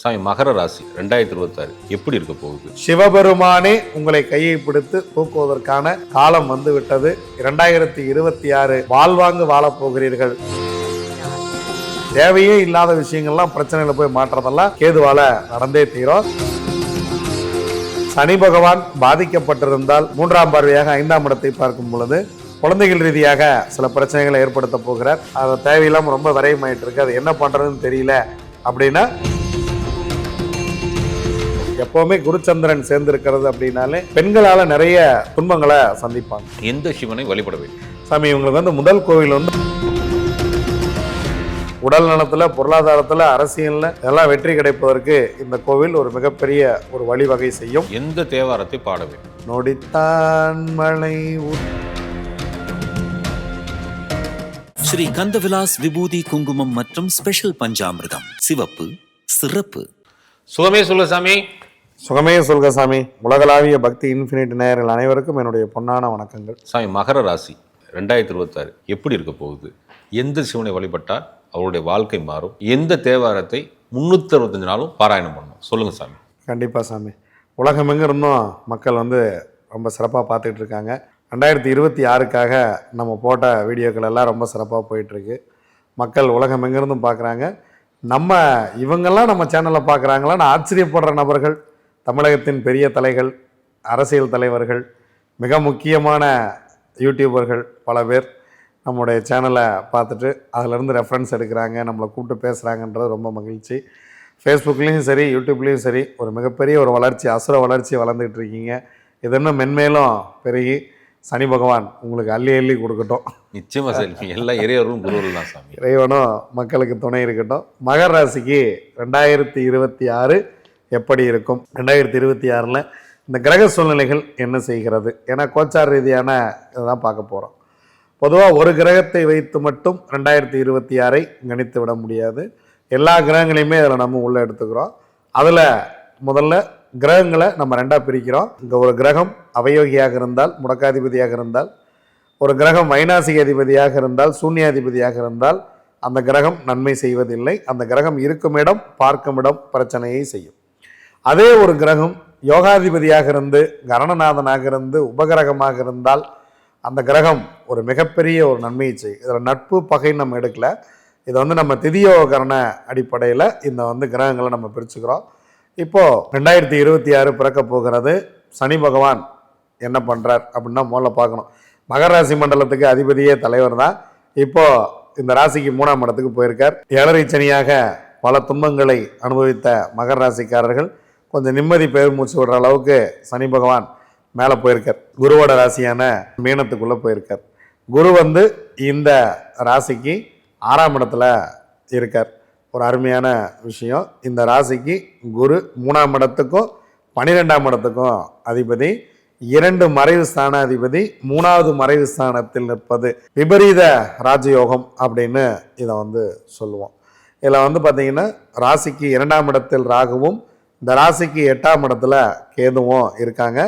சாமி மகர ராசி ரெண்டாயிரத்தி இருபத்தாறு. எப்படி இருக்க போகுது? சிவபெருமானே உங்களை கையை பிடித்து தூக்குவதற்கான காலம் வந்து விட்டது இரண்டாயிரத்தி இருபத்தி ஆறு வாழ்வாங்கு வாழப் போகிறீர்கள். தேவையே இல்லாத விஷயங்கள்லாம் பிரச்சனையில போய் மாற்றதெல்லாம் கேதுவால நடந்தே தீரும். சனி பகவான் பாதிக்கப்பட்டிருந்தால் மூன்றாம் பார்வையாக ஐந்தாம் இடத்தை பார்க்கும் பொழுது குழந்தைகள் ரீதியாக சில பிரச்சனைகளை ஏற்படுத்த போகிறார். அதை தேவையில்லாமல் ரொம்ப விரயமாயிட்டு இருக்கு. அது என்ன பண்றதுன்னு தெரியல அப்படின்னா எப்பவுமே குருச்சந்திரன் சேர்ந்து இருக்கிறது அப்படின்னாலே பெண்களால நிறைய துன்பங்களை சந்திப்பாங்க. எந்த சிவனை வழிபட வேண்டும்? சாமி இவங்களுக்கு வந்து முதல் கோவில் வந்து உடல் நலத்துல பொருளாதாரத்துல அரசியல்ல எல்லாம் வெற்றி கிடைப்பதற்கு இந்த கோவில் ஒரு மிகப்பெரிய ஒரு வழிவகை செய்யும். எந்த தேவாரத்தை பாட வேண்டும்? நொடித்தான் மழை ஸ்ரீ கந்தவிலாஸ் விபூதி குங்குமம் மற்றும் ஸ்பெஷல் பஞ்சாமிர்தம். சிவப்பு சிறப்பு. சுகமே சொல்லு சாமி. சுகமே சொல்க சாமி. உலகளாவிய பக்தி இன்ஃபினிட் நேயர்கள் அனைவருக்கும் என்னுடைய பொன்னான வணக்கங்கள். சாமி மகர ராசி ரெண்டாயிரத்தி இருபத்தாறு எப்படி இருக்க போகுது? எந்த சிவனை வழிபட்டால் அவருடைய வாழ்க்கை மாறும்? எந்த தேவாரத்தை முன்னூத்தி அறுபத்தஞ்சு நாளும் பாராயணம் பண்ணணும்? சொல்லுங்க சாமி. கண்டிப்பாக சாமி. உலகமெங்க இருந்தும் மக்கள் வந்து ரொம்ப சிறப்பாக பார்த்துட்டு இருக்காங்க. ரெண்டாயிரத்தி இருபத்தி ஆறுக்காக நம்ம போட்ட வீடியோக்கள் எல்லாம் ரொம்ப சிறப்பாக போயிட்டுருக்கு. மக்கள் உலகம் எங்கேருந்தும் பார்க்குறாங்க. நம்ம இவங்கெல்லாம் நம்ம சேனலில் பார்க்குறாங்களான்னு ஆச்சரியப்படுற நபர்கள். தமிழகத்தின் பெரிய தலைகள் அரசியல் தலைவர்கள் மிக முக்கியமான யூடியூபர்கள் பல பேர் நம்முடைய சேனலை பார்த்துட்டு அதிலிருந்து ரெஃபரன்ஸ் எடுக்கிறாங்க நம்மளை கூப்பிட்டு பேசுகிறாங்கன்றது ரொம்ப மகிழ்ச்சி. ஃபேஸ்புக்லேயும் சரி யூடியூப்லேயும் சரி ஒரு மிகப்பெரிய ஒரு வளர்ச்சி அசுர வளர்ச்சி வளர்ந்துட்டு இருக்கீங்க. இது இன்னும் மென்மேலும் பெருகி சனி பகவான் உங்களுக்கு அள்ளி அள்ளி கொடுக்கட்டும். நிச்சயமா செல்வி எல்லா இறையர்களும் குருவர்கள் தான் சாமி. இறைவனும் மக்களுக்கு துணை இருக்கட்டும். மகர ராசிக்கு ரெண்டாயிரத்தி இருபத்தி ஆறு எப்படி இருக்கும்? ரெண்டாயிரத்தி இருபத்தி ஆறில் இந்த கிரக சூழ்நிலைகள் என்ன செய்கிறது? ஏன்னா கோச்சார் ரீதியான இதெல்லாம் பார்க்க போகிறோம் பொதுவாக ஒரு கிரகத்தை வைத்து மட்டும் ரெண்டாயிரத்தி இருபத்தி ஆறை கணித்து விட முடியாது. எல்லா கிரகங்களையுமே அதில் நம்ம உள்ளே எடுத்துக்கிறோம். அதில் முதல்ல கிரகங்களை நம்ம ரெண்டாக பிரிக்கிறோம். இங்கே ஒரு கிரகம் அவயோகியாக இருந்தால் முடக்காதிபதியாக இருந்தால் ஒரு கிரகம் வைனாசிக அதிபதியாக இருந்தால் சூன்யாதிபதியாக இருந்தால் அந்த கிரகம் நன்மை செய்வதில்லை. அந்த கிரகம் இருக்கும் இடம் பார்க்கும் இடம் பிரச்சனையை செய்யும். அதே ஒரு கிரகம் யோகாதிபதியாக இருந்து கரணநாதனாக இருந்து உபகிரகமாக இருந்தால் அந்த கிரகம் ஒரு மிகப்பெரிய ஒரு நன்மையை செய்யும். இதில் நட்பு பகை நம்ம எடுக்கல. இதை வந்து நம்ம திதியோகரண அடிப்படையில் இந்த வந்து கிரகங்களை நம்ம பிரிச்சுக்கிறோம். இப்போது ரெண்டாயிரத்தி இருபத்தி ஆறு பிறக்க போகிறது. சனி பகவான் என்ன பண்ணுறார் அப்படின்னா முதல்ல பார்க்கணும். மகர ராசி மண்டலத்துக்கு அதிபதியே தலைவர் தான். இப்போது இந்த ராசிக்கு மூணாம் இடத்துக்கு போயிருக்கார். ஏழரை சனியாக பல துன்பங்களை அனுபவித்த மகர ராசிக்காரர்கள் கொஞ்சம் நிம்மதி பெயர் மூச்சு விடுற அளவுக்கு சனி பகவான் மேலே போயிருக்கார். குருவோட ராசியான மீனத்துக்குள்ளே போயிருக்கார். குரு வந்து இந்த ராசிக்கு ஆறாம் இடத்துல இருக்கார். ஒரு அருமையான விஷயம். இந்த ராசிக்கு குரு மூணாம் இடத்துக்கும் பன்னிரெண்டாம் இடத்துக்கும் அதிபதி இரண்டு மறைவு ஸ்தானாதிபதி மூணாவது மறைவு ஸ்தானத்தில் நிற்பது விபரீத ராஜயோகம் அப்படின்னு இதை வந்து சொல்லுவோம். இதில் வந்து பார்த்திங்கன்னா ராசிக்கு இரண்டாம் இடத்தில் ராகுவும் இந்த ராசிக்கு எட்டாம் இடத்துல கேதுவும் இருக்காங்க.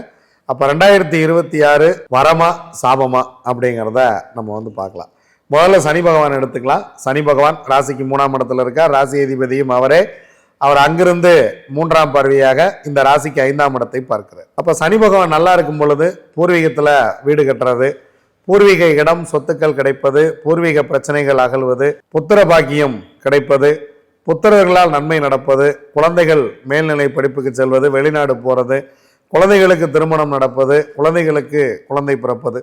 அப்போ ரெண்டாயிரத்தி இருபத்தி ஆறு வரமா சாபமா அப்படிங்கிறத நம்ம வந்து பார்க்கலாம். முதல்ல சனி பகவான் எடுத்துக்கலாம். சனி பகவான் ராசிக்கு மூணாம் இடத்துல இருக்கார். ராசி அதிபதியும் அவரே. அவர் அங்கிருந்து மூன்றாம் பார்வையாக இந்த ராசிக்கு ஐந்தாம் இடத்தை பார்க்கிறார். அப்போ சனி பகவான் நல்லா இருக்கும் பொழுது பூர்வீகத்தில் வீடு கட்டுறது பூர்வீக இடம் சொத்துக்கள் கிடைப்பது பூர்வீக பிரச்சனைகள் அகழ்வது புத்திர பாக்கியம் கிடைப்பது புத்திரர்களால் நன்மை நடப்பது குழந்தைகள் மேல்நிலை படிப்புக்கு செல்வது வெளிநாடு போகிறது குழந்தைகளுக்கு திருமணம் நடப்பது குழந்தைகளுக்கு குழந்தை பிறப்பது.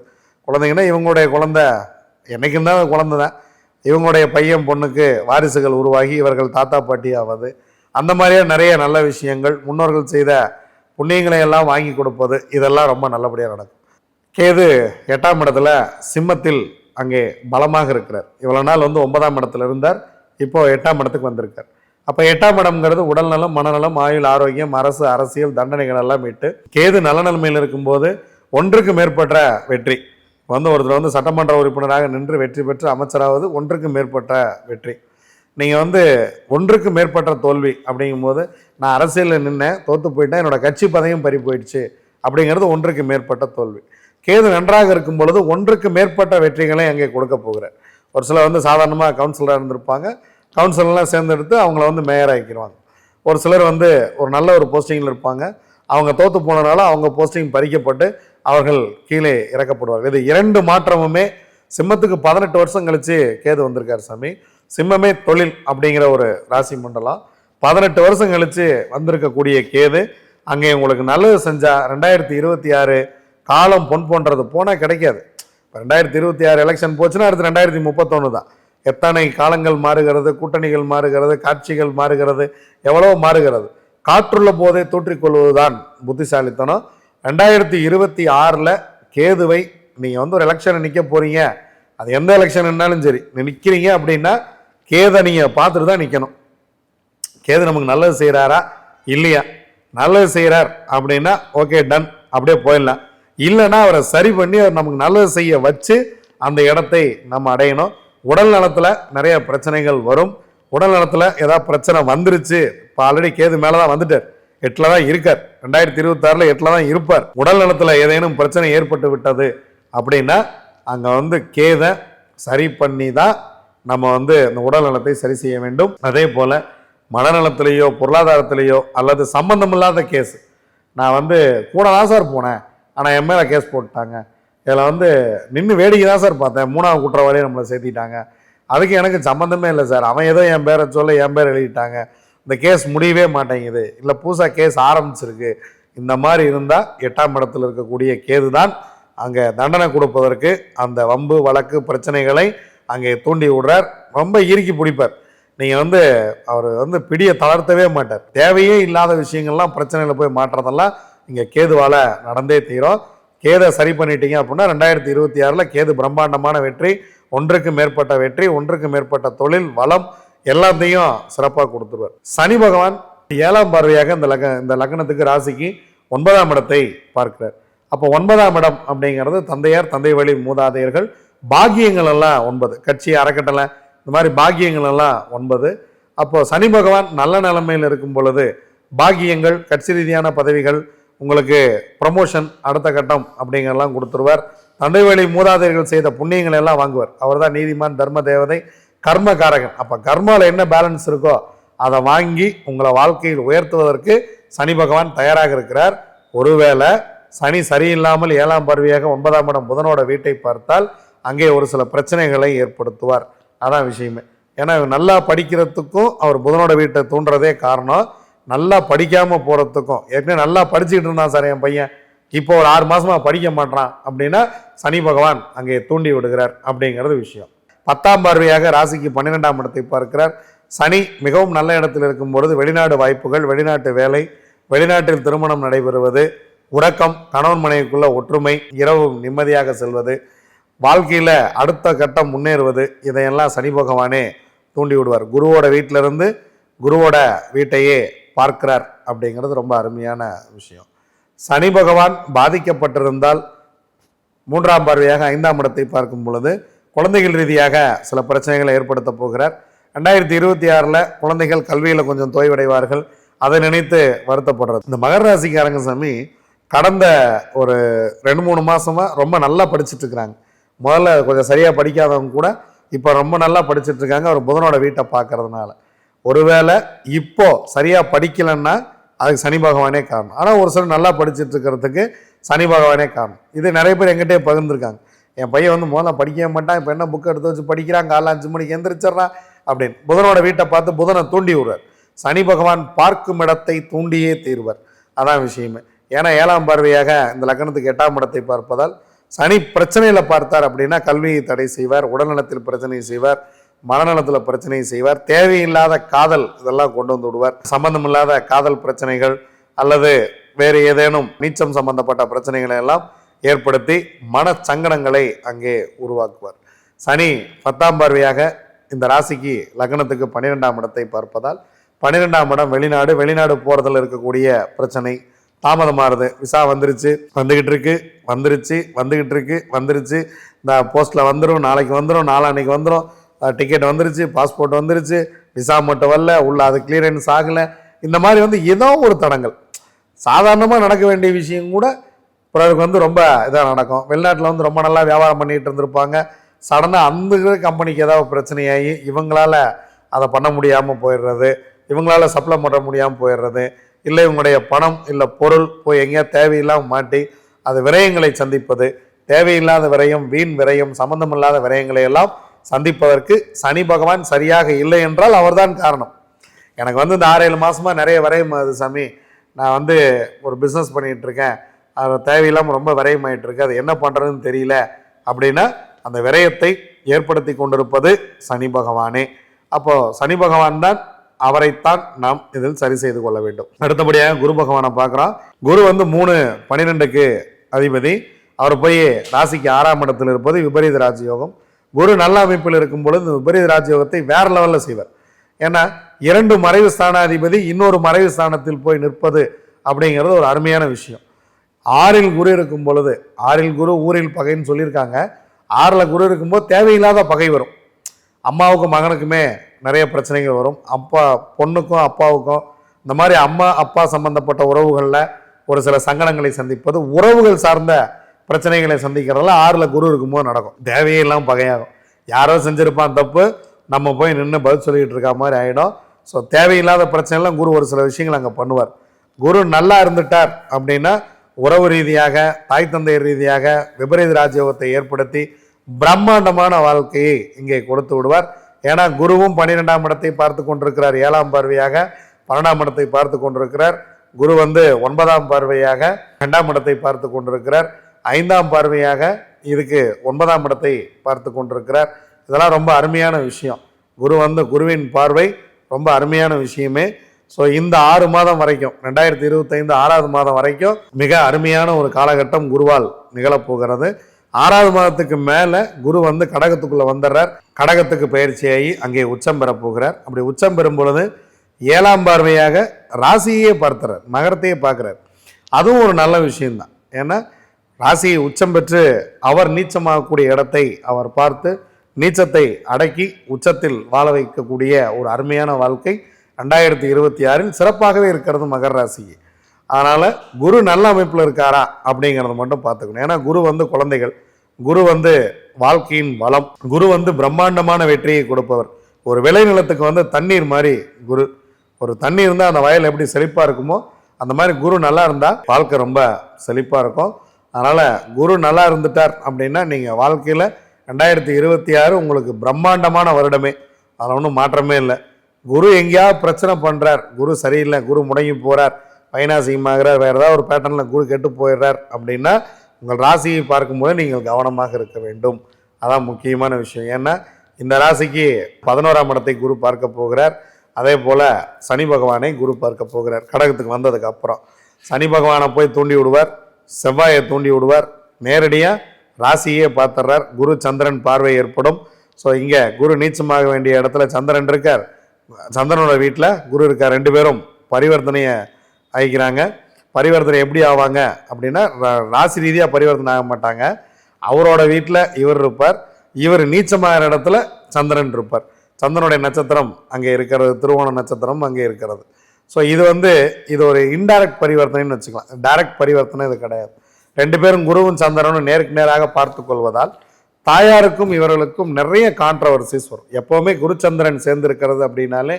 குழந்தைங்கன்னா இவங்களுடைய குழந்த என்றைக்கும் தான் குழந்தை தான். இவங்களுடைய பையன் பொண்ணுக்கு வாரிசுகள் உருவாகி இவர்கள் தாத்தா பாட்டி ஆவது. அந்த மாதிரியே நிறைய நல்ல விஷயங்கள் முன்னோர்கள் செய்த புண்ணியங்களை எல்லாம் வாங்கி கொடுப்பது இதெல்லாம் ரொம்ப நல்லபடியாக நடக்கும். கேது எட்டாம் இடத்துல சிம்மத்தில் அங்கே பலமாக இருக்கிறார். இவ்வளோ நாள் வந்து ஒன்பதாம் இடத்துல இருந்தார். இப்போது எட்டாம் இடத்துக்கு வந்திருக்கார். அப்போ எட்டாம் இடம்ங்கிறது உடல்நலம் மனநலம் ஆயுள் ஆரோக்கியம் அரசு அரசியல் தண்டனைகள் எல்லாம் விட்டு கேது நல்ல நிலைமையில் இருக்கும்போது ஒன்றுக்கு மேற்பட்ட வெற்றி. வந்து ஒருத்தர் வந்து சட்டமன்ற உறுப்பினராக நின்று வெற்றி பெற்று அமைச்சராவது ஒன்றுக்கு மேற்பட்ட வெற்றி. நீங்கள் வந்து ஒன்றுக்கு மேற்பட்ட தோல்வி அப்படிங்கும்போது நான் அரசியலில் நின்னேன் தோற்று போயிட்டேன் என்னோடய கட்சி பதவியும் பறி போயிடுச்சு அப்படிங்கிறது ஒன்றுக்கு மேற்பட்ட தோல்வி. கேது நன்றாக இருக்கும் பொழுது ஒன்றுக்கு மேற்பட்ட வெற்றிகளை அங்கே கொடுக்க போகிறார். ஒரு சிலர் வந்து சாதாரணமாக கவுன்சிலராக இருந்திருப்பாங்க. கவுன்சிலர்லாம் சேர்ந்தெடுத்து அவங்கள வந்து மேயர் ஆக்கிடுவாங்க ஒரு சிலர் வந்து ஒரு நல்ல ஒரு போஸ்டிங்கில் இருப்பாங்க. அவங்க தோற்று போனனால அவங்க போஸ்டிங் பறிக்கப்பட்டு அவர்கள் கீழே இறக்கப்படுவார்கள். இது இரண்டு மாற்றமுமே சிம்மத்துக்கு பதினெட்டு வருஷம் கழித்து கேது வந்திருக்காரு சாமி. சிம்மமே தொழில் அப்படிங்கிற ஒரு ராசி மண்டலம். பதினெட்டு வருஷம் கழித்து வந்திருக்கக்கூடிய கேது அங்கே உங்களுக்கு நல்லது செஞ்சால் ரெண்டாயிரத்தி இருபத்தி ஆறு காலம் பொன் போன்றது போனால் கிடைக்காது. ரெண்டாயிரத்தி இருபத்தி ஆறு எலெக்ஷன் போச்சுன்னா அடுத்து ரெண்டாயிரத்தி முப்பத்தொன்று தான். எத்தனை காலங்கள் மாறுகிறது கூட்டணிகள் மாறுகிறது காட்சிகள் மாறுகிறது எவ்வளவோ மாறுகிறது. காற்றுள்ள போதே தூற்றிக்கொள்வதுதான் புத்திசாலித்தனம். ரெண்டாயிரத்தி இருபத்தி ஆறில் கேதுவை நீங்கள் வந்து ஒரு எலெக்ஷனை நிற்க போகிறீங்க அது எந்த எலெக்ஷன்னாலும் சரி நிற்கிறீங்க அப்படின்னா கேதை நீங்கள் பார்த்துட்டு தான் நிற்கணும் கேது நமக்கு நல்லது செய்கிறாரா இல்லையா? நல்லது செய்கிறார் அப்படின்னா ஓகே டன் அப்படியே போயிடலாம். இல்லைன்னா அவரை சரி பண்ணி அவர் நமக்கு நல்லது செய்ய வச்சு அந்த இடத்தை நம்ம அடையணும். உடல் நலத்தில் நிறைய பிரச்சனைகள் வரும். உடல் நலத்தில் ஏதாவது பிரச்சனை வந்துருச்சு. இப்போ ஆல்ரெடி கேது மேலே தான் வந்துட்டார். எட்டில் தான் இருக்கார். ரெண்டாயிரத்தி இருபத்தாறில் எட்டில் தான் இருப்பார். உடல் நலத்தில் ஏதேனும் பிரச்சனை ஏற்பட்டு விட்டது அப்படின்னா அங்கே வந்து கேதை சரி பண்ணி தான் நம்ம வந்து இந்த உடல் நலத்தை சரி செய்ய வேண்டும். அதே போல் மனநலத்திலேயோ பொருளாதாரத்திலேயோ அல்லது சம்பந்தமில்லாத கேஸ் நான் வந்து கூட தான் சார் போனேன். ஆனால் என் மேலே கேஸ் போட்டுட்டாங்க. இதில் வந்து நின்று வேடிக்கை தான் சார் பார்த்தேன். மூணாவது குற்றவாளியை நம்மளை சேர்த்திட்டாங்க. அதுக்கு எனக்கு சம்மந்தமே இல்லை சார். அவன் ஏதோ என் பேரை சொல்ல என் பேர் எழுதிட்டாங்க. இந்த கேஸ் முடியவே மாட்டேங்குது. இல்லை புதுசாக கேஸ் ஆரம்பிச்சிருக்கு. இந்த மாதிரி இருந்தால் எட்டாம் இடத்துல இருக்கக்கூடிய கேது தான் அங்கே தண்டனை கொடுப்பதற்கு அந்த வம்பு வழக்கு பிரச்சனைகளை அங்கே தூண்டி விடுறார். ரொம்ப இறுக்கி பிடிப்பார். நீங்கள் வந்து அவர் வந்து பிடியை தளர்த்தவே மாட்டார். தேவையே இல்லாத விஷயங்கள்லாம் பிரச்சனையில் போய் மாட்டுறதெல்லாம் நீங்கள் கேதுவால் நடந்தே தீரும். கேதை சரி பண்ணிட்டீங்க அப்படின்னா ரெண்டாயிரத்தி இருபத்தி ஆறில் கேது பிரம்மாண்டமான வெற்றி ஒன்றுக்கு மேற்பட்ட வெற்றி ஒன்றுக்கு மேற்பட்ட தொழில் வளம் எல்லாத்தையும் சிறப்பாக கொடுத்துருவார். சனி பகவான் ஏழாம் பார்வையாக இந்த லக இந்த லக்னத்துக்கு ராசிக்கு ஒன்பதாம் இடத்தை பார்க்கிறார். அப்போ ஒன்பதாம் இடம் அப்படிங்கிறது தந்தையார் தந்தை வழி மூதாதையர்கள் பாக்கியங்கள் எல்லாம் ஒன்பது. கட்சி அறக்கட்டளை இந்த மாதிரி பாக்கியங்கள் எல்லாம் ஒன்பது. அப்போ சனி பகவான் நல்ல நிலைமையில் இருக்கும் பொழுது பாக்கியங்கள் கட்சி ரீதியான பதவிகள் உங்களுக்கு ப்ரமோஷன் அடுத்த கட்டம் அப்படிங்கிறலாம் கொடுத்துருவார். தந்தை மூதாதையர்கள் செய்த புண்ணியங்களை எல்லாம் வாங்குவார். அவர் தான் நீதிமான் தர்ம தேவதை கர்மகாரகன். அப்போ கர்மாவில் என்ன பேலன்ஸ் இருக்கோ அதை வாங்கி உங்களை வாழ்க்கையில் உயர்த்துவதற்கு சனி பகவான் தயாராக இருக்கிறார். ஒருவேளை சனி சரியில்லாமல் ஏழாம் பருவியாக ஒன்பதாம் இடம் புதனோட வீட்டை பார்த்தால் அங்கே ஒரு சில பிரச்சனைகளை ஏற்படுத்துவார். அதான் விஷயமே. ஏன்னா நல்லா படிக்கிறதுக்கும் அவர் புதனோட வீட்டை தூண்டுறதே காரணம். நல்லா படிக்காமல் போகிறதுக்கும் ஏற்கனவே நல்லா படிச்சுக்கிட்டு இருந்தான் சார் என் பையன். இப்போ ஒரு ஆறு மாதமாக படிக்க மாட்டான் அப்படின்னா சனி பகவான் அங்கே தூண்டி விடுகிறார் அப்படிங்கிறது விஷயம். பத்தாம் பார்வையாக ராசிக்கு பன்னிரெண்டாம் இடத்தை பார்க்கிறார். சனி மிகவும் நல்ல இடத்தில் இருக்கும் பொழுது வெளிநாடு வாய்ப்புகள் வெளிநாட்டு வேலை வெளிநாட்டில் திருமணம் நடைபெறுவது உறக்கம் கணவன் மனைவிக்குள்ள ஒற்றுமை இரவு நிம்மதியாக செல்வது வாழ்க்கையில் அடுத்த கட்டம் முன்னேறுவது இதையெல்லாம் சனி பகவானே தூண்டி விடுவார். குருவோட வீட்டிலிருந்து குருவோட வீட்டையே பார்க்கிறார் அப்படிங்கிறது ரொம்ப அருமையான விஷயம். சனி பகவான் பாதிக்கப்பட்டிருந்தால் மூன்றாம் பார்வையாக ஐந்தாம் இடத்தை பார்க்கும் பொழுது குழந்தைகள் ரீதியாக சில பிரச்சனைகளை ஏற்படுத்த போகிறார். ரெண்டாயிரத்தி இருபத்தி ஆறில் குழந்தைகள் கல்வியில் கொஞ்சம் தோய்வடைவார்கள். அதை நினைத்து வருத்தப்படுறது இந்த மகர ராசிக்காரங்க சாமி கடந்த ஒரு ரெண்டு மூணு மாதமாக ரொம்ப நல்லா படிச்சுட்டு இருக்கிறாங்க. முதல்ல கொஞ்சம் சரியாக படிக்காதவங்க கூட இப்போ ரொம்ப நல்லா படிச்சுட்டு இருக்காங்க. ஒரு புதனோட வீட்டை பார்க்கறதுனால. ஒருவேளை இப்போ சரியா படிக்கலைன்னா அதுக்கு சனி பகவானே காரணம். ஆனால் ஒரு சிலர் நல்லா படிச்சுட்டு இருக்கிறதுக்கு சனி பகவானே காரணம். இது நிறைய பேர் எங்கிட்டே பகிர்ந்துருக்காங்க. என் பையன் வந்து முதல்ல படிக்கவே மாட்டான். இப்போ என்ன புக் எடுத்து வச்சு படிக்கிறான்? காலைல அஞ்சு மணிக்கு எந்திரிச்சிட்றான் அப்படின்னு. புதனோட வீட்டை பார்த்து புதனை தூண்டி விடுறார் சனி பகவான் பார்க்கும் இடத்தை தூண்டியே தீர்வர். அதான் விஷயமே. ஏன்னா ஏழாம் பார்வையாக இந்த லக்னத்துக்கு எட்டாம் இடத்தை பார்ப்பதால் சனி பிரச்சனையில் பார்த்தார் அப்படின்னா கல்வியை தடை செய்வார் உடல்நலத்தில் பிரச்சனை செய்வார் மனநலத்தில் பிரச்சனையை செய்வார். தேவையில்லாத காதல் இதெல்லாம் கொண்டு வந்து விடுவார். சம்பந்தமில்லாத காதல் பிரச்சனைகள் அல்லது வேறு ஏதேனும் நீச்சம் சம்பந்தப்பட்ட பிரச்சனைகளை எல்லாம் ஏற்படுத்தி மனச்சங்கடங்களை அங்கே உருவாக்குவார். சனி பத்தாம் பார்வையாக இந்த ராசிக்கு லக்னத்துக்கு பன்னிரெண்டாம் இடத்தை பார்ப்பதால் பன்னிரெண்டாம் இடம் வெளிநாடு வெளிநாடு போகிறதுல இருக்கக்கூடிய பிரச்சனை தாமதமாகுது விசா வந்துருச்சு வந்துக்கிட்டு இருக்கு வந்துருச்சு வந்துக்கிட்டு இருக்கு வந்துருச்சு. இந்த போஸ்ட்டில் வந்துடும் நாளைக்கு வந்துடும் நாளான்னைக்கு வந்துடும் டிக்கெட் வந்துருச்சு பாஸ்போர்ட் வந்துருச்சு விசா மட்டும் வரல உள்ள அது கிளியரன்ஸ் ஆகலை. இந்த மாதிரி வந்து ஏதோ ஒரு தடங்கள். சாதாரணமாக நடக்க வேண்டிய விஷயம் கூட பிறருக்கு வந்து ரொம்ப இதாக நடக்கும். வெளிநாட்டில் வந்து ரொம்ப நல்லா வியாபாரம் பண்ணிட்டு இருந்திருப்பாங்க. சடனாக அந்த கம்பெனிக்கு ஏதாவது பிரச்சனையாகி இவங்களால் அதை பண்ண முடியாமல் போயிடுறது இவங்களால் சப்ளை பண்ண முடியாமல் போயிடுறது இல்லை இவங்களுடைய பணம் இல்லை பொருள் போய் எங்கேயா தேவையில்லாமல் மாட்டி அது விரயங்களை சந்திப்பது தேவையில்லாத விரயம் வீண் விரயம் சம்மந்தமில்லாத விரயங்களை எல்லாம் சந்திப்பதற்கு சனி பகவான் சரியாக இல்லை என்றால் அவர்தான் காரணம். எனக்கு வந்து இந்த ஆறு ஏழு நிறைய விரயம் அது சாமி. நான் வந்து ஒரு பிஸ்னஸ் பண்ணிகிட்ருக்கேன் இருக்கேன் அது தேவையில்லாமல் ரொம்ப விரயமாயிட்டு இருக்கு அது என்ன பண்ணுறதுன்னு தெரியல. அப்படின்னா அந்த விரயத்தை ஏற்படுத்தி கொண்டிருப்பது சனி பகவானே. அப்போது சனி பகவான் தான் அவரைத்தான் நாம் இதில் சரி செய்து கொள்ள வேண்டும். அடுத்தபடியாக குரு பகவானை பார்க்குறோம். குரு வந்து மூணு பன்னிரெண்டுக்கு அதிபதி. அவர் போய் ராசிக்கு ஆறாம் இடத்தில் இருப்பது விபரீத ராஜயோகம். குரு நல்ல அமைப்பில் இருக்கும் பொழுது இந்த விபரீத ராஜயோகத்தை வேற லெவலில் செய்வார். ஏன்னா இரண்டு மறைவு ஸ்தானாதிபதி இன்னொரு மறைவு ஸ்தானத்தில் போய் நிற்பது அப்படிங்கிறது ஒரு அருமையான விஷயம். ஆறில் குரு இருக்கும் பொழுது ஆறில் குரு ஊரில் பகைன்னு சொல்லியிருக்காங்க. ஆறில் குரு இருக்கும்போது தேவையில்லாத பகை வரும். அம்மாவுக்கும் மகனுக்குமே நிறைய பிரச்சனைகள் வரும். அப்பா பொண்ணுக்கும் அப்பாவுக்கும் இந்த மாதிரி அம்மா அப்பா சம்பந்தப்பட்ட உறவுகளில் ஒரு சில சங்கடங்களை சந்திப்பது உறவுகள் சார்ந்த பிரச்சனைகளை சந்திக்கிறதுல ஆறில் குரு இருக்கும்போது நடக்கும். தேவையே இல்லாமல் பகையாகும். யாரோ செஞ்சுருப்பான் தப்பு நம்ம போய் நின்று பதில் சொல்லிக்கிட்டு இருக்க மாதிரி ஆகிடும் ஸோ தேவையில்லாத பிரச்சனைலாம் குரு ஒரு சில விஷயங்கள் அங்கே பண்ணுவார். குரு நல்லா இருந்துட்டார் அப்படின்னா உறவு ரீதியாக தாய் தந்தை ரீதியாக விபரீத ராஜயோகத்தை ஏற்படுத்தி பிரம்மாண்டமான வாழ்க்கையை இங்கே கொடுத்து விடுவார். ஏன்னா குருவும் பன்னிரெண்டாம் இடத்தை பார்த்து கொண்டிருக்கிறார். ஏழாம் பார்வையாக பன்னெண்டாம் இடத்தை பார்த்து கொண்டிருக்கிறார். குரு வந்து ஒன்பதாம் பார்வையாக ரெண்டாம் இடத்தை பார்த்து கொண்டிருக்கிறார். ஐந்தாம் பார்வையாக இதுக்கு ஒன்பதாம் இடத்தை பார்த்து கொண்டிருக்கிறார். இதெல்லாம் ரொம்ப அருமையான விஷயம். குரு வந்து குருவின் பார்வை ரொம்ப அருமையான விஷயமே. ஸோ இந்த ஆறு மாதம் வரைக்கும் ரெண்டாயிரத்தி இருபத்தைந்து ஆறாவது மாதம் வரைக்கும் மிக அருமையான ஒரு காலகட்டம் குருவால் நிகழப்போகிறது. ஆறாவது மாதத்துக்கு மேலே குரு வந்து கடகத்துக்குள்ளே வந்துடுறார். கடகத்துக்கு பயிற்சியாகி அங்கே உச்சம் பெற போகிறார். அப்படி உச்சம் பெறும் பொழுது ஏழாம் பார்வையாக ராசியே பார்த்துறார் நகரத்தையே பார்க்குறார். அதுவும் ஒரு நல்ல விஷயந்தான் ஏன்னா ராசியை உச்சம் பெற்று அவர் நீச்சமாகக்கூடிய இடத்தை அவர் பார்த்து நீச்சத்தை அடக்கி உச்சத்தில் வாழ வைக்கக்கூடிய ஒரு அருமையான வாழ்க்கை ரெண்டாயிரத்தி இருபத்தி ஆறில் சிறப்பாகவே இருக்கிறது மகர ராசி அதனால் குரு நல்ல அமைப்பில் இருக்காரா அப்படிங்கிறத மட்டும் பார்த்துக்கணும். ஏன்னா குரு வந்து குழந்தைகள். குரு வந்து வாழ்க்கையின் வளம். குரு வந்து பிரம்மாண்டமான வெற்றியை கொடுப்பவர். ஒரு விளைநிலத்துக்கு வந்து தண்ணீர் மாதிரி குரு. ஒரு தண்ணி இருந்தால் அந்த வயல் எப்படி செழிப்பாக இருக்குமோ அந்த மாதிரி குரு நல்லா இருந்தால் வாழ்க்கை ரொம்ப செழிப்பாக இருக்கும். அதனால் குரு நல்லா இருந்துட்டார் அப்படின்னா நீங்கள் வாழ்க்கையில் ரெண்டாயிரத்தி இருபத்தி ஆறு உங்களுக்கு பிரம்மாண்டமான வருடமே. அதில் ஒன்றும் மாற்றமே இல்லை. குரு எங்கேயாவது பிரச்சனை பண்ணுறார் குரு சரியில்லை குரு முடங்கி போகிறார் பைனாசிங்கமாகிறார் வேறு ஏதாவது ஒரு பேட்டர்னில் குரு கெட்டு போயிடுறார் அப்படின்னா உங்கள் ராசியை பார்க்கும்போது நீங்கள் கவனமாக இருக்க வேண்டும். அதான் முக்கியமான விஷயம். ஏன்னா இந்த ராசிக்கு பதினோராம் இடத்தை குரு பார்க்க போகிறார். அதே போல் சனி பகவானை குரு பார்க்க போகிறார். கடகத்துக்கு வந்ததுக்கு அப்புறம். சனி பகவானை போய் தூண்டி விடுவார். செவ்வாயை தூண்டி விடுவார். நேரடியாக ராசியே பார்த்துறார் குரு சந்திரன் பார்வை ஏற்படும். ஸோ இங்கே குரு நீச்சமாக வேண்டிய இடத்துல சந்திரன் இருக்கார். சந்திரனோட வீட்டில் குரு இருக்கார். ரெண்டு பேரும் பரிவர்த்தனையை ஆகிக்கிறாங்க பரிவர்த்தனை எப்படி ஆவாங்க அப்படின்னா ரா- ராசி ரீதியாக பரிவர்த்தனை ஆக மாட்டாங்க. அவரோட வீட்டில் இவர் இருப்பார். இவர் நீச்சமாகிற இடத்துல சந்திரன் இருப்பார். சந்திரனுடைய நட்சத்திரம் அங்கே இருக்கிறது திருவோண நட்சத்திரம் அங்கே இருக்கிறது. ஸோ இது வந்து இது ஒரு இன்டைரக்ட் பரிவர்த்தனைன்னு வச்சுக்கலாம். டைரக்ட் பரிவர்த்தனை இது கிடையாது. ரெண்டு பேரும் குருவும் சந்திரனும் நேருக்கு நேராக பார்த்து கொள்வதால் தாயாருக்கும் இவர்களுக்கும் நிறைய கான்ட்ரவர்சிஸ் வரும். எப்போவுமே குருச்சந்திரன் சேர்ந்திருக்கிறது அப்படின்னாலே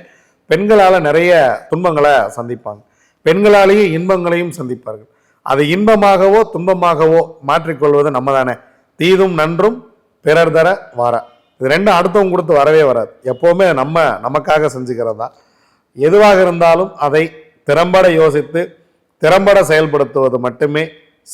பெண்களால் நிறைய துன்பங்களை சந்திப்பாங்க. பெண்களாலேயும் இன்பங்களையும் சந்திப்பார்கள். அது இன்பமாகவோ துன்பமாகவோ மாற்றிக்கொள்வது நம்ம தானே தீதும் நன்றும் பிறர் தர வார. இது ரெண்டும் அடுத்தவங்க கொடுத்து வரவே வராது. எப்போவுமே நம்ம நமக்காக செஞ்சுக்கிறது தான் எதுவாக இருந்தாலும் அதை திறம்பட யோசித்து திறம்பட செயல்படுத்துவது மட்டுமே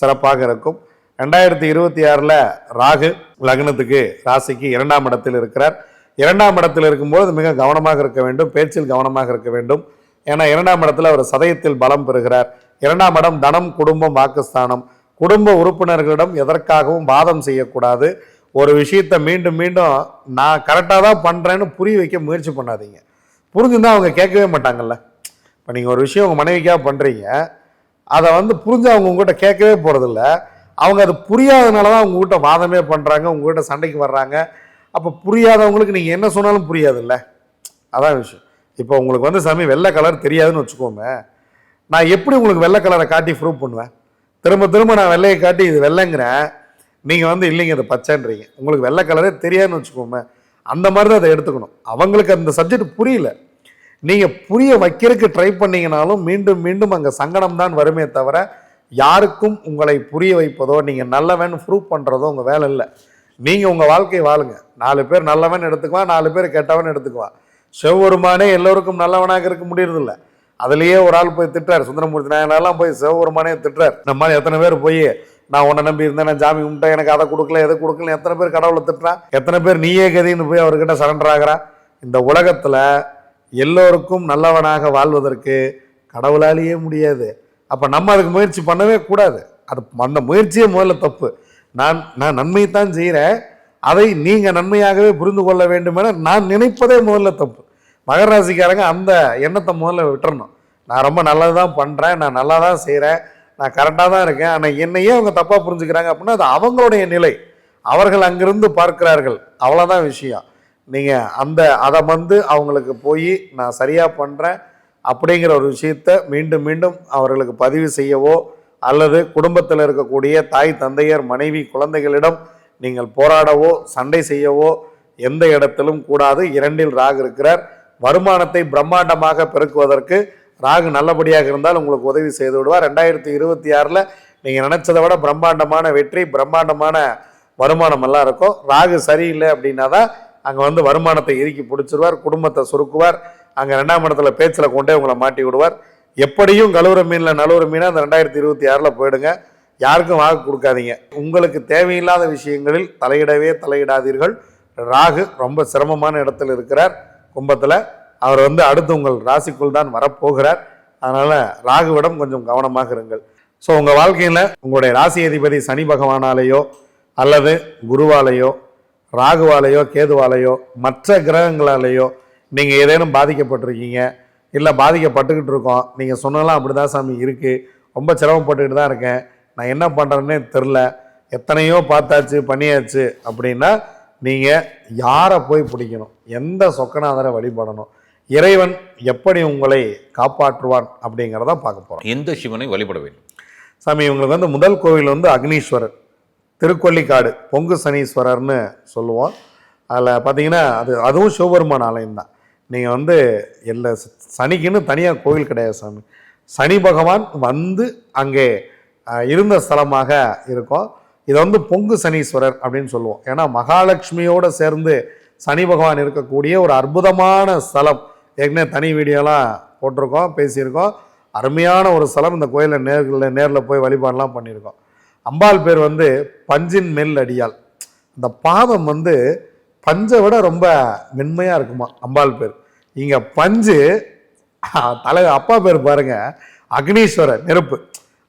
சிறப்பாக இருக்கும். ரெண்டாயிரத்தி இருபத்தி ஆறில் ராகு லக்னத்துக்கு ராசிக்கு இரண்டாம் இடத்தில் இருக்கிறார். இரண்டாம் இடத்தில் இருக்கும்போது மிக கவனமாக இருக்க வேண்டும் பேச்சில் கவனமாக இருக்க வேண்டும். ஏன்னா இரண்டாம் இடத்தில் அவர் சதயத்தில் பலம் பெறுகிறார். இரண்டாம் இடம் தனம் குடும்பம் வாக்குஸ்தானம். குடும்ப உறுப்பினர்களிடம் எதற்காகவும் வாதம் செய்யக்கூடாது. ஒரு விஷயத்தை மீண்டும் மீண்டும் நான் கரெக்டாக தான் பண்ணுறேன்னு புரிய வைக்க முயற்சி பண்ணாதீங்க. புரிஞ்சுருந்தா அவங்க கேட்கவே மாட்டாங்கல்ல. இப்போ நீங்கள் ஒரு விஷயம் உங்கள் மனைவிக்காக பண்ணுறீங்க அதை வந்து புரிஞ்சு அவங்க உங்ககிட்ட கேட்கவே போகிறதில்ல அவங்க அது புரியாதனால தான் உங்ககிட்ட வாதமே பண்ணுறாங்க உங்ககிட்ட சண்டைக்கு வர்றாங்க. அப்போ புரியாதவங்களுக்கு நீங்கள் என்ன சொன்னாலும் புரியாதுல்ல. அதான் விஷயம். இப்போ உங்களுக்கு வந்து சாமி வெள்ளை கலர் தெரியாதுன்னு வச்சுக்கோங்க நான் எப்படி உங்களுக்கு வெள்ளை கலரை காட்டி ப்ரூவ் பண்ணுவேன்? திரும்ப திரும்ப நான் வெள்ளையை காட்டி இது வெள்ளைங்கிறேன். நீங்கள் வந்து இல்லைங்க இது பச்சைன்றீங்க. உங்களுக்கு வெள்ளை கலரே தெரியாதுன்னு வச்சுக்கோங்க அந்த மாதிரி தான் அதை எடுத்துக்கணும். அவங்களுக்கு அந்த சப்ஜெக்ட் புரியல. நீங்கள் புரிய வைக்கிறதுக்கு ட்ரை பண்ணீங்கனாலும் மீண்டும் மீண்டும் அங்கே சங்கடம் தான் வருமே தவிர யாருக்கும் உங்களை புரிய வைப்பதோ நீங்கள் நல்லவன் ப்ரூவ் பண்ணுறதோ உங்கள் வேலை இல்லை. நீங்கள் உங்கள் வாழ்க்கையை வாழுங்க. நாலு பேர் நல்லவன் எடுத்துக்குவான் நாலு பேர் கெட்டவன் எடுத்துக்குவான். சிவபெருமானே எல்லோருக்கும் நல்லவனாக இருக்க முடியறதில்ல அதுலேயே ஒரு ஆள் போய் திட்டுறாரு. சுந்தரமூர்த்தி நாயனாலாம் போய் சிவபெருமானே திட்டுறாரு. இந்த மாதிரி எத்தனை பேர் போய் நான் உன்னை நம்பி இருந்தேன் நான் ஜாமி கும்பிட்டேன் எனக்கு அதை கொடுக்கல எதை கொடுக்கல எத்தனை பேர் கடவுளை திட்டுறான்? எத்தனை பேர் நீயே கதின்னு போய் அவர்கிட்ட சரண்டர் ஆகிறா? இந்த உலகத்தில் எல்லோருக்கும் நல்லவனாக வாழ்வதற்கு கடவுளாலேயே முடியாது. அப்போ நம்ம அதுக்கு முயற்சி பண்ணவே கூடாது. அது அந்த முயற்சியே முதல்ல தப்பு. நான் நான் நன்மை தான் செய்கிறேன் அதை நீங்கள் நன்மையாகவே புரிந்து கொள்ள வேண்டும் என நான் நினைப்பதே முதல்ல தப்பு. மகர ராசிக்காரங்க அந்த எண்ணத்தை முதல்ல விட்டுறணும். நான் ரொம்ப நல்லது தான் பண்ணுறேன் நான் நல்லா தான் செய்கிறேன் நான் கரெக்டாக தான் இருக்கேன். ஆனால் என்னையே அவங்க தப்பாக புரிஞ்சுக்கிறாங்க அப்படின்னா அது அவங்களுடைய நிலை. அவர்கள் அங்கிருந்து பார்க்கிறார்கள். அவ்வளோதான் விஷயம். நீங்கள் அந்த அதை வந்து அவங்களுக்கு போய் நான் சரியாக பண்ணுறேன் அப்படிங்கிற ஒரு விஷயத்த மீண்டும் மீண்டும் அவர்களுக்கு பதிவு செய்யவோ அல்லது குடும்பத்தில் இருக்கக்கூடிய தாய் தந்தையர் மனைவி குழந்தைகளிடம் நீங்கள் போராடவோ சண்டை செய்யவோ எந்த இடத்திலும் கூடாது. இரண்டில் ராக இருக்கிறார். வருமானத்தை பிரம்மாண்டமாக பெருக்குவதற்கு ராகு நல்லபடியாக இருந்தால் உங்களுக்கு உதவி செய்து விடுவார். ரெண்டாயிரத்தி இருபத்தி ஆறில் நீங்கள் நினச்சதை விட பிரம்மாண்டமான வெற்றி பிரம்மாண்டமான வருமானம் எல்லாம் இருக்கும். ராகு சரியில்லை அப்படின்னா தான் அங்கே வந்து வருமானத்தை இறுக்கி பிடிச்சிருவார் குடும்பத்தை சுருக்குவார் அங்கே ரெண்டாம் இடத்துல பேச்சில் கொண்டே உங்களை மாட்டி விடுவார். எப்படியும் கழுவுற மீனில் நழுவுற மீனாக அந்த ரெண்டாயிரத்தி இருபத்தி ஆறில் போயிடுங்க. யாருக்கும் வாக்கு கொடுக்காதீங்க. உங்களுக்கு தேவையில்லாத விஷயங்களில் தலையிடவே தலையிடாதீர்கள். ராகு ரொம்ப சிரமமான இடத்துல இருக்கிறார். கும்பத்தில் அவர் வந்து அடுத்து உங்கள் ராசிக்குள் தான் வரப்போகிறார். அதனால் ராகுவிடம் கொஞ்சம் கவனமாக இருங்கள். ஸோ உங்கள் வாழ்க்கையில் உங்களுடைய ராசி அதிபதி சனி பகவானாலேயோ அல்லது குருவாலேயோ ராகுவாலேயோ கேதுவாலேயோ மற்ற கிரகங்களாலேயோ நீங்கள் ஏதேனும் பாதிக்கப்பட்டிருக்கீங்க இல்லை பாதிக்கப்பட்டுக்கிட்டு இருக்கோம் நீங்கள் சொன்னலாம் அப்படி தான் சாமி இருக்குது ரொம்ப சிரமப்பட்டுக்கிட்டு தான் இருக்கேன் நான் என்ன பண்ணுறேன்னே தெரில எத்தனையோ பார்த்தாச்சு பண்ணியாச்சு அப்படின்னா நீங்கள் யாரை போய் பிடிக்கணும்? எந்த சொக்கநாதரை வழிபடணும்? இறைவன் எப்படி உங்களை காப்பாற்றுவான் அப்படிங்கிறத பார்க்க போகிறோம் எந்த சிவனை வழிபட வேண்டும்? சாமி இவங்களுக்கு வந்து முதல் கோவில் வந்து அக்னீஸ்வரர். திருக்கொல்லிக்காடு பொங்கு சனீஸ்வரர்னு சொல்லுவோம். அதில் பார்த்தீங்கன்னா அது அதுவும் சிவபெருமான் ஆலயம் தான். நீங்கள் வந்து எல்லா சனிக்குன்னு தனியாக கோவில் கிடையாது சாமி. சனி பகவான் வந்து அங்கே இருந்த ஸ்தலமாக இருக்கும். இதை வந்து பொங்கு சனீஸ்வரர் அப்படின்னு சொல்லுவோம். ஏன்னா மகாலட்சுமியோடு சேர்ந்து சனி பகவான் இருக்கக்கூடிய ஒரு அற்புதமான ஸ்தலம். ஏற்கனவே தனி வீடியோலாம் போட்டிருக்கோம் பேசியிருக்கோம். அருமையான ஒரு ஸ்தலம் இந்த கோயிலில் நேரில் நேரில் போய் வழிபாடெலாம் பண்ணியிருக்கோம். அம்பாள் பேர் வந்து பஞ்சின் மெல் அடியால் அந்த பாதம் வந்து பஞ்சை விட ரொம்ப மென்மையாக இருக்குமா அம்பாள் பேர். இங்கே பஞ்சு தலை அப்பா பேர் பாருங்க அக்னீஸ்வரர் நெருப்பு.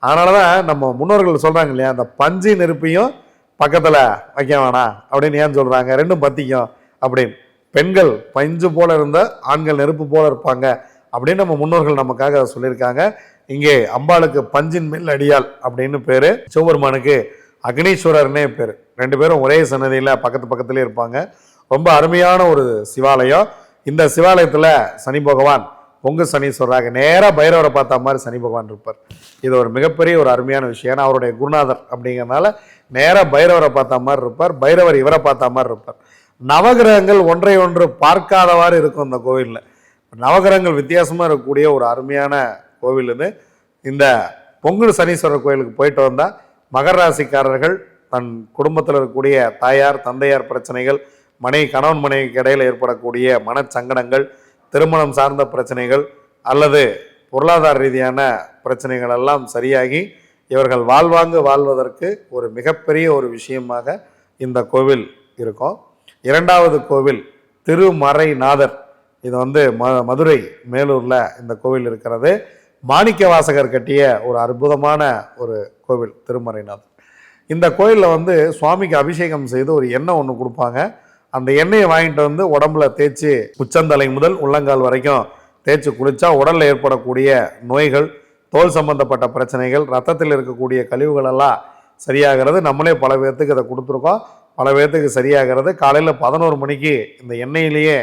அதனால தான் நம்ம முன்னோர்கள் சொல்கிறாங்க இல்லையா அந்த பஞ்சு நெருப்பையும் பக்கத்தில் வைக்க வேணாம் அப்படின்னு ஏன் சொல்கிறாங்க ரெண்டும் பத்திக்கும் அப்படின்னு. பெண்கள் பஞ்சு போல இருந்த ஆண்கள் நெருப்பு போல இருப்பாங்க அப்படின்னு நம்ம முன்னோர்கள் நமக்காக அதை சொல்லியிருக்காங்க. இங்கே அம்பாளுக்கு பஞ்சின் மேல் அடியாள் அப்படின்னு பேர். சிவபெருமானுக்கு அக்னீஸ்வரர்னே பேர். ரெண்டு பேரும் ஒரே சன்னதியில் பக்கத்து பக்கத்துலேயே இருப்பாங்க. ரொம்ப அருமையான ஒரு சிவாலயம். இந்த சிவாலயத்தில் சனி பகவான் பொங்கு சனீஸ்வரராக நேராக பைரவரை பார்த்த மாதிரி சனி பகவான் இருப்பார். இது ஒரு மிகப்பெரிய ஒரு அருமையான விஷயம். ஏன்னா அவருடைய குருநாதர் அப்படிங்கிறனால நேராக பைரவரை பார்த்த மாதிரி இருப்பார். பைரவர் இவரை பார்த்த மாதிரி இருப்பார். நவகிரகங்கள் ஒன்றை ஒன்று பார்க்காதவாறு இருக்கும் அந்த கோவிலில். நவகிரகங்கள் வித்தியாசமாக இருக்கக்கூடிய ஒரு அருமையான கோவில் இது. இந்த பொங்கல் சனீஸ்வரர் கோயிலுக்கு போயிட்டு வந்தால் மகர ராசிக்காரர்கள் தன் குடும்பத்தில் இருக்கக்கூடிய தாயார் தந்தையார் பிரச்சனைகள் மனைவி கணவன் மனைவிக்கு இடையில் ஏற்படக்கூடிய மனச்சங்கடங்கள் திருமணம் சார்ந்த பிரச்சனைகள் அல்லது பொருளாதார ரீதியான பிரச்சனைகள் எல்லாம் சரியாகி இவர்கள் வாழ்வாங்கு வாழ்வதற்கு ஒரு மிகப்பெரிய ஒரு விஷயமாக இந்த கோவில் இருக்கும். இரண்டாவது கோவில் திருமறைநாதர். இது வந்து ம மதுரை மேலூரில் இந்த கோவில் இருக்கிறது. மாணிக்க வாசகர் கட்டிய ஒரு அற்புதமான ஒரு கோவில் திருமறைநாதர். இந்த கோயிலில் வந்து சுவாமிக்கு அபிஷேகம் செய்து ஒரு எண்ணெய் ஒன்று கொடுப்பாங்க. அந்த எண்ணெயை வாங்கிட்டு வந்து உடம்புல தேய்ச்சி உச்சந்தலை முதல் உள்ளங்கால் வரைக்கும் தேய்ச்சி குளிச்சா உடலில் ஏற்படக்கூடிய நோய்கள் தோல் சம்பந்தப்பட்ட பிரச்சனைகள் ரத்தத்தில் இருக்கக்கூடிய கழிவுகளெல்லாம் சரியாகிறது. நம்மளே பல பேர்த்துக்கு இதை கொடுத்துருக்கோம். பல பேர்த்துக்கு சரியாகிறது. காலையில் பதினோரு மணிக்கு இந்த எண்ணெயிலேயே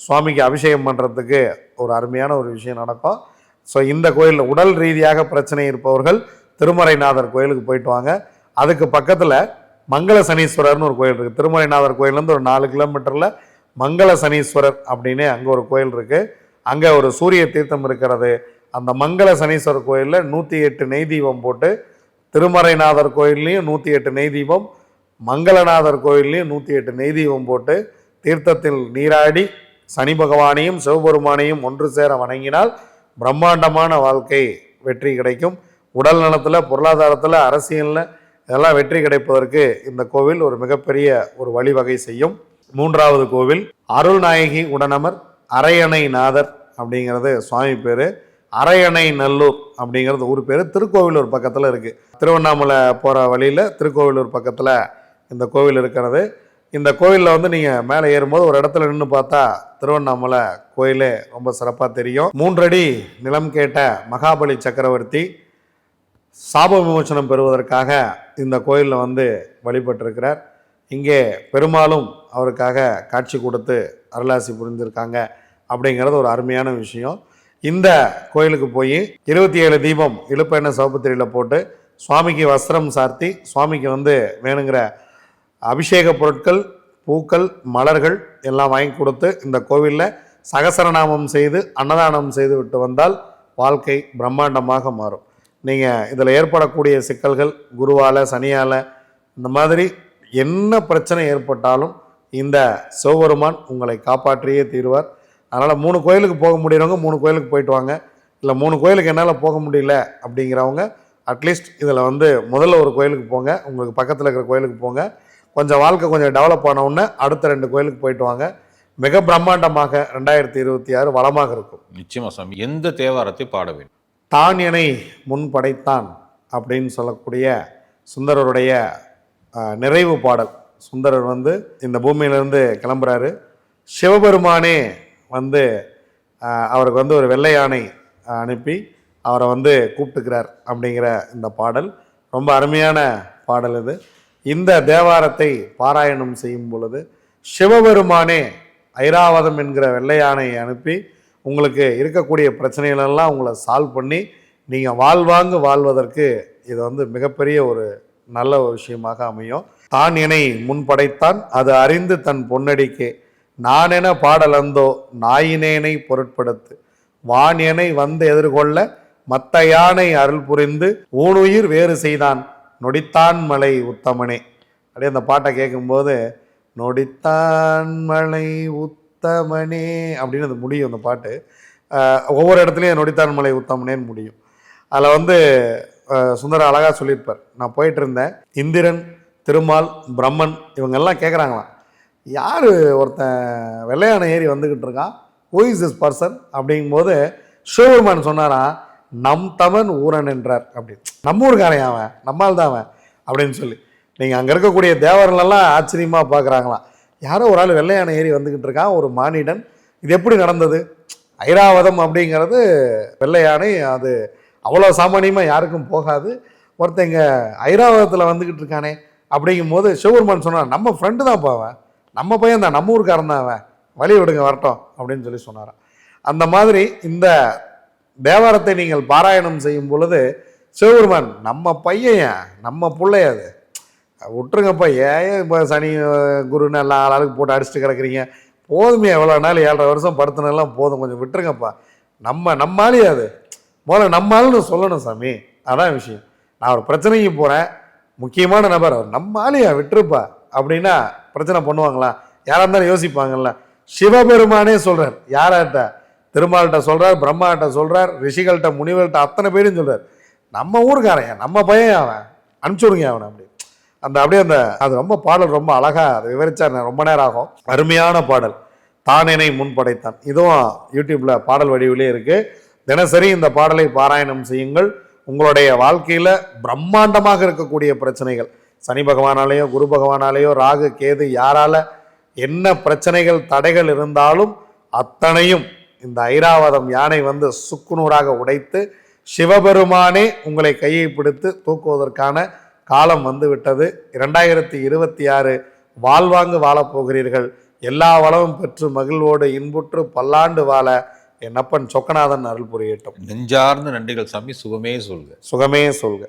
சுவாமிக்கு அபிஷேகம் பண்ணுறதுக்கு ஒரு அருமையான ஒரு விஷயம் நடக்கும். ஸோ இந்த கோயிலில் உடல் ரீதியாக பிரச்சனை இருப்பவர்கள் திருமறைநாதர் கோயிலுக்கு போயிட்டு வாங்க. அதுக்கு பக்கத்தில் மங்கள சனீஸ்வரர்னு ஒரு கோயில் இருக்குது திருமலைநாதர் கோயிலேருந்து ஒரு நாலு கிலோமீட்டரில் மங்கள சனீஸ்வரர் அப்படின்னு அங்கே ஒரு கோயில் இருக்குது அங்கே ஒரு சூரிய தீர்த்தம் இருக்கிறது. அந்த மங்கள சனீஸ்வரர் கோயிலில் நூற்றி எட்டு நெய் தீபம் போட்டு திருமறைநாதர் கோயில்லையும் நூற்றி எட்டு நெய் தீபம் மங்களநாதர் கோயில்லையும் நூற்றி எட்டு நெய் தீபம் போட்டு தீர்த்தத்தில் நீராடி சனி பகவானையும் சிவபெருமானையும் ஒன்று சேர வணங்கினால் பிரம்மாண்டமான வாழ்க்கை வெற்றி கிடைக்கும். உடல் நலத்தில் பொருளாதாரத்தில் அரசியலில் இதெல்லாம் வெற்றி கிடைப்பதற்கு இந்த கோவில் ஒரு மிகப்பெரிய ஒரு வழிவகை செய்யும். மூன்றாவது கோவில் அருள்நாயகி உடனமர் அரையணை நாதர் அப்படிங்கிறது சுவாமி பேர். அரையணை நல்லூர் அப்படிங்கிறது ஊர் பேர். திருக்கோவிலூர் பக்கத்தில் இருக்குது திருவண்ணாமலை போகிற வழியில் திருக்கோவிலூர் பக்கத்தில் இந்த கோவில் இருக்கிறது. இந்த கோவிலில் வந்து நீங்கள் மேலே ஏறும்போது ஒரு இடத்துல நின்று பார்த்தா திருவண்ணாமலை கோயிலே ரொம்ப சிறப்பாக தெரியும். மூன்றடி நிலம் கேட்ட மகாபலி சக்கரவர்த்தி சாப விமோசனம் பெறுவதற்காக இந்த கோயிலில் வந்து வழிபட்டிருக்கிறார். இங்கே பெருமாளும் அவருக்காக காட்சி கொடுத்து அருளாசி புரிஞ்சிருக்காங்க அப்படிங்கிறது ஒரு அருமையான விஷயம். இந்த கோயிலுக்கு போய் இருபத்தி ஏழு தீபம் இழுப்பெண்ண சிவப்புத்திரியில் போட்டு சுவாமிக்கு வஸ்திரம் சார்த்தி சுவாமிக்கு வந்து வேணுங்கிற அபிஷேக பொருட்கள் பூக்கள் மலர்கள் எல்லாம் வாங்கி கொடுத்து இந்த கோவிலில் சகசரநாமம் செய்து அன்னதானம் செய்து விட்டு வந்தால் வாழ்க்கை பிரம்மாண்டமாக மாறும். நீங்கள் இதில் ஏற்படக்கூடிய சிக்கல்கள் குருவால் சனியால் இந்த மாதிரி என்ன பிரச்சனை ஏற்பட்டாலும் இந்த சிவபெருமான் உங்களை காப்பாற்றியே தீருவார். அதனால் மூணு கோயிலுக்கு போக முடியறவங்க மூணு கோயிலுக்கு போயிட்டு வாங்க. இல்லை மூணு கோயிலுக்கு என்னால் போக முடியல அப்படிங்கிறவங்க அட்லீஸ்ட் இதில் வந்து முதல்ல ஒரு கோயிலுக்கு போங்க உங்களுக்கு பக்கத்தில் இருக்கிற கோயிலுக்கு போங்க. கொஞ்சம் வாழ்க்கை கொஞ்சம் டெவலப் ஆன உடனே அடுத்த ரெண்டு கோயிலுக்கு போயிட்டு வாங்க. மிக பிரம்மாண்டமாக ரெண்டாயிரத்தி இருபத்தி ஆறு வளமாக இருக்கும். நிச்சயமா சாமி. எந்த தேவாரத்தை பாட வேண்டும்? தான் எனை முன் படைத்தான் அப்படின்னு சொல்லக்கூடிய சுந்தரருடைய நிறைவு பாடல். சுந்தரர் வந்து இந்த பூமியிலேருந்து கிளம்புறாரு. சிவபெருமானே வந்து அவருக்கு வந்து ஒரு வெள்ளை யானை அனுப்பி அவரை வந்து கூப்பிட்டுக்கிறார் அப்படிங்கிற இந்த பாடல். ரொம்ப அருமையான பாடல் இது. இந்த தேவாரத்தை பாராயணம் செய்யும் பொழுது சிவபெருமானே ஐராவதம் என்கிற வெள்ளையானையை அனுப்பி உங்களுக்கு இருக்கக்கூடிய பிரச்சனைகளெல்லாம் உங்களை சால்வ் பண்ணி நீங்கள் வாழ்வாங்கு வாழ்வதற்கு இது வந்து மிகப்பெரிய ஒரு நல்ல ஒரு விஷயமாக அமையும். தான் இணை முன்படைத்தான் அது அறிந்து தன் பொன்னடிக்கே. நான் என பாடலந்தோ நாயினேனை பொருட்படுத்து. வான் எனை வந்து எதிர்கொள்ள மத்த யானை அருள் புரிந்து ஊனுயிர் வேறு செய்தான். நொடித்தான் மலை உத்தமனே. அப்படியே அந்த பாட்டை கேட்கும்போது நொடித்தான் மலை உத்தமனே அப்படின்னு அது முடியும் அந்த பாட்டு. ஒவ்வொரு இடத்துலையும் நொடித்தான் மலை உத்தமனேன்னு முடியும். அதில் வந்து சுந்தர அழகாக சொல்லியிருப்பார். நான் போயிட்டு இருந்தேன் இந்திரன் திருமால் பிரம்மன் இவங்கெல்லாம் கேட்குறாங்களாம் யார் ஒருத்தன் வெள்ளையான ஏறி வந்துக்கிட்டு இருக்கான்? ஹூ இஸ் திஸ் பர்சன் அப்படிங்கும்போது ஷோர்மேன் சொன்னாராம். நம் தமன் ஊரன் என்றார். அப்படின்னு நம்ம ஊருக்காரன் அவன்? நம்மால் தான் அவன்? அப்படின்னு சொல்லி. நீங்கள் அங்கே இருக்கக்கூடிய தேவர்களெல்லாம் ஆச்சரியமாக பார்க்குறாங்களாம். யாரோ ஒரு ஆள் வெள்ளையான ஏறி வந்துக்கிட்டு இருக்கான் ஒரு மானிடன். இது எப்படி நடந்தது? ஐராவதம் அப்படிங்கிறது வெள்ளையானை அது அவ்வளோ சாமானியமாக யாருக்கும் போகாது. ஒருத்தங்க ஐராவதத்தில் வந்துக்கிட்டு இருக்கானே அப்படிங்கும்போது சிவபெருமான் சொன்னார் நம்ம ஃப்ரெண்டு தான் போவேன் நம்ம பையன் தான் நம்ம ஊருக்காரன் தான் அவன். வழி விடுங்க வரட்டும் அப்படின்னு சொல்லி சொன்னாரான் அந்த மாதிரி இந்த தேவாரத்தை நீங்கள் பாராயணம் செய்யும் பொழுது சிவபெருமான் நம்ம பையன் நம்ம பிள்ளைய அது. விட்டுருங்கப்பா ஏன் இப்போ சனி குருன்னு எல்லாம் ஆளாளுக்கு போட்டு அடிச்சுட்டு கிடக்குறீங்க? போதுமே எவ்வளோ நாள் ஏழரை வருஷம் படுத்துனெல்லாம் போதும். கொஞ்சம் விட்டுருங்கப்பா. நம்ம நம்மாலே அது. முதல்ல நம்மால்னு சொல்லணும் சாமி. அதான் விஷயம். நான் ஒரு பிரச்சனைக்கு போகிறேன் முக்கியமான நபர் அவர். நம்ம விட்டுருப்பா. அப்படின்னா பிரச்சனை பண்ணுவாங்களா? யாராக இருந்தாலும் யோசிப்பாங்கல்ல. சிவபெருமானே சொல்கிறார் யார்கிட்ட திருமால்கிட்ட சொல்கிறார் பிரம்மாட்ட சொல்கிறார் ரிஷிகள்கிட்ட முனிவர்கிட்ட அத்தனை பேரும் சொல்கிறார் நம்ம ஊருக்காரன் நம்ம பையன் அவன் அனுப்பிச்சி விடுங்க அவனை அப்படி. அந்த அப்படியே அந்த அது ரொம்ப பாடல் ரொம்ப அழகாக அதை விவரிச்சா ரொம்ப நேரம் ஆகும். அருமையான பாடல். தானேனை முன்படைத்தான் இதுவும் யூடியூப்பில் பாடல் வடிவிலே இருக்குது தினசரி இந்த பாடலை பாராயணம் செய்யுங்கள். உங்களுடைய வாழ்க்கையில் பிரம்மாண்டமாக இருக்கக்கூடிய பிரச்சனைகள். சனி பகவானாலேயோ குரு பகவானாலேயோ ராகு கேது யாரால என்ன பிரச்சனைகள் தடைகள் இருந்தாலும் அத்தனையும் இந்த ஐராவதம் யானை வந்து சுக்குநூறாக உடைத்து சிவபெருமானே உங்களை கையை பிடித்து தூக்குவதற்கான காலம் வந்து விட்டது இரண்டாயிரத்தி இருபத்தி ஆறு வாழ்வாங்கு வாழப் போகிறீர்கள் எல்லா வளமும் பெற்று மகிழ்வோடு இன்புற்று பல்லாண்டு வாழ என் அப்பன் சொக்கநாதன் அருள் புரியட்டும். நெஞ்சார்ந்த நன்றிகள் சாமி சுகமே சொல்க. சுகமே சொல்க.